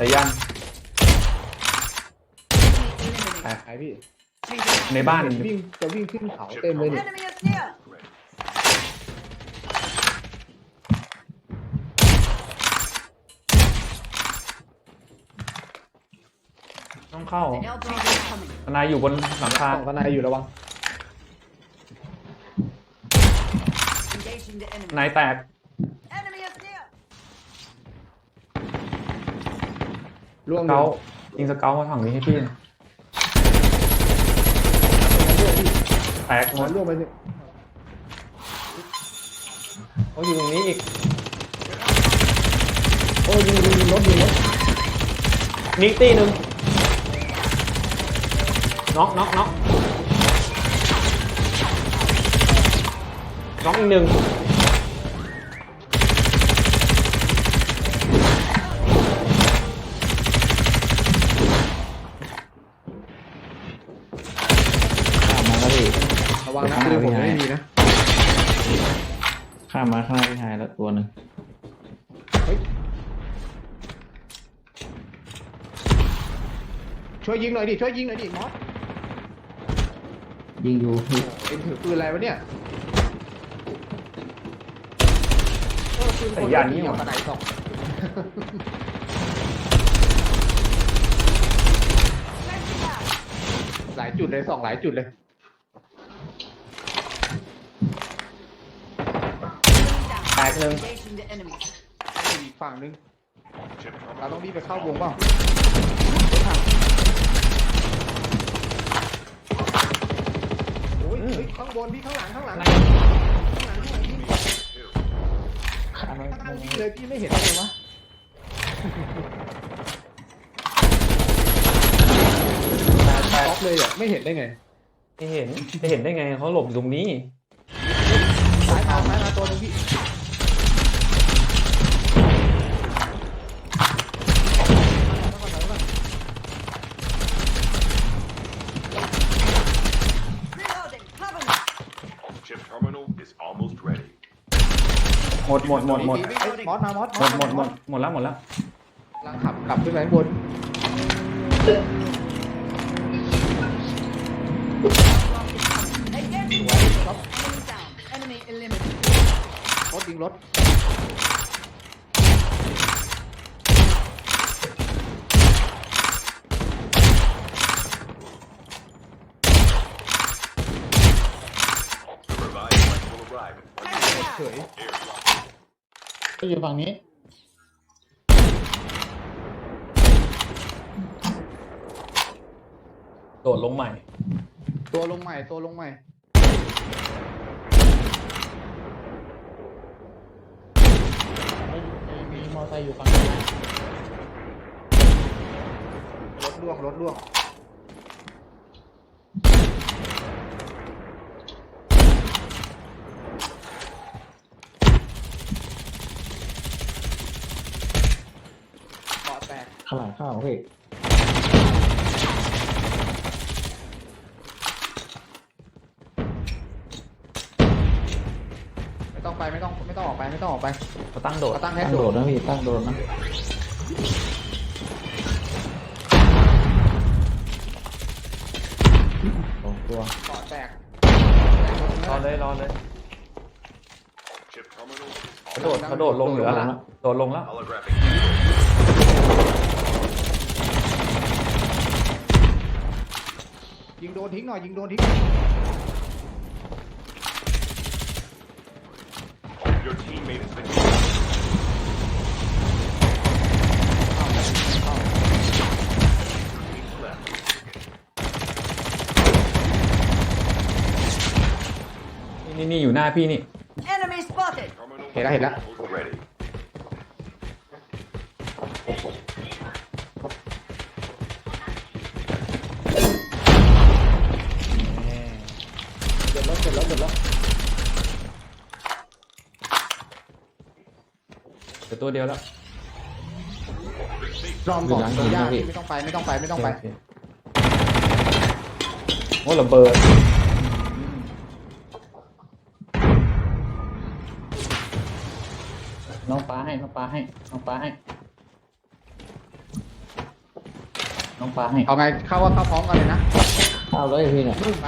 แต่ยังหายหายพี่ในบ้านวิ่งจะวิ่งขึ้นเขาเต็มเลยเนี่ย Enemy is near. ต้องเข้า Airdrop is coming. ทนายอยู่บนหลังคาของทนายอยู่ระวัง Engaging the ท enemy. นายแตก Enemy is near. ล่วงเกายิงสเกลมาฝั่งนี้ให้พี่แตกหมหัวดล่วงไปหนึ่งเขาอยู่ตรงนี้อีกโอ้ยยิงยิงยิงรถยิงรถนิกตี้หนึ่งน็อกน็อกน็อกน็อกอีกหนึ่ง วังนะคือผมไม่มีนะข้ามมาข้างหน้าพี่ชายแล้วตัวหนึ่งช่วยยิงหน่อยดิช่วยยิงหน่อยดิมอสยิงอยู่พี่เอ็งถือปืนอะไรวะเนี่ยเออปืนแต่ยันนี่นี่หหว่าว่าไหนสองหลายจุดเลยสองหลายจุดเลย แตกหนึ่ง Engaging the enemy. อีกฝั่งนึงเราต้องรีบไปเข้าวงเปล่าโอ้ยเฮ้ยข้างบนพี่ข้างหลังข้างหลังข้างหลังข้างหลังพี่ข้ามมาข้างหลังพี่เลยพี่ไม่เห็นเลยวะแตกท็อปเลยอะไม่เห็นได้ไงไม่เห็นจะเห็นได้ไงเขาหลบอยู่ตรงนี้ซ้ายมาซ้ายมาตัวหนึงพี่ Reloading. Cover me. Chip terminal is almost ready. หมดหมดหมดหมดเอ้ยมอสมามอสหมดหมดหมดหมดแล้วหมดแล้วกำลังขับกลับขึ้นไปข้างบน Engaging. Enemy down. Enemy eliminated. รถยิงรถ The revived flight will arrive in one Time to เฉ gas. ย airdrop. ก็ อยู่ฝั่งนี้ โดดลงใหม่ ตัวลงใหม่ ตัวลงใหม่ มีมอเตอร์ไซค์อยู่ฝั่งนี้ รถล่วง รถล่วงเกาะแตก ข้างหลังเข้าพี่ไม่ต้องไปไม่ต้องไม่ต้องออกไปไม่ต้องออกไปเขาตั้งโดดเขาตั้งแค่ตั้งโดโดดดนะพี่ตั้งโดดนะสองตัวเกาะแตกรอเลยรอเลย Chip terminal is เขาโดดเขาโดดลงเหลือละโดดลงแล้ว holographic. ยิงโดนทิ้งหน่อยยิงโดนทิ้ง Your teammate has been เข้าเข้า teams left. นี่นี่อยู่หน้าพี่นี่ Enemy spotted. Terminal Hey, hey, is la- almost ready. ตัวเดียวแล้วรอมก่อนตัวยากไม่ต้องไปไม่ต้องไปไม่ต้องไป โเคโอ้ระเบิดน้องปลาให้น้องปลาให้น้องปลาให้น้องปลาให้เอาไงเข้าว่าเข้าพร้อมกันเลยนะเอาเลยพี่เนี่ยไป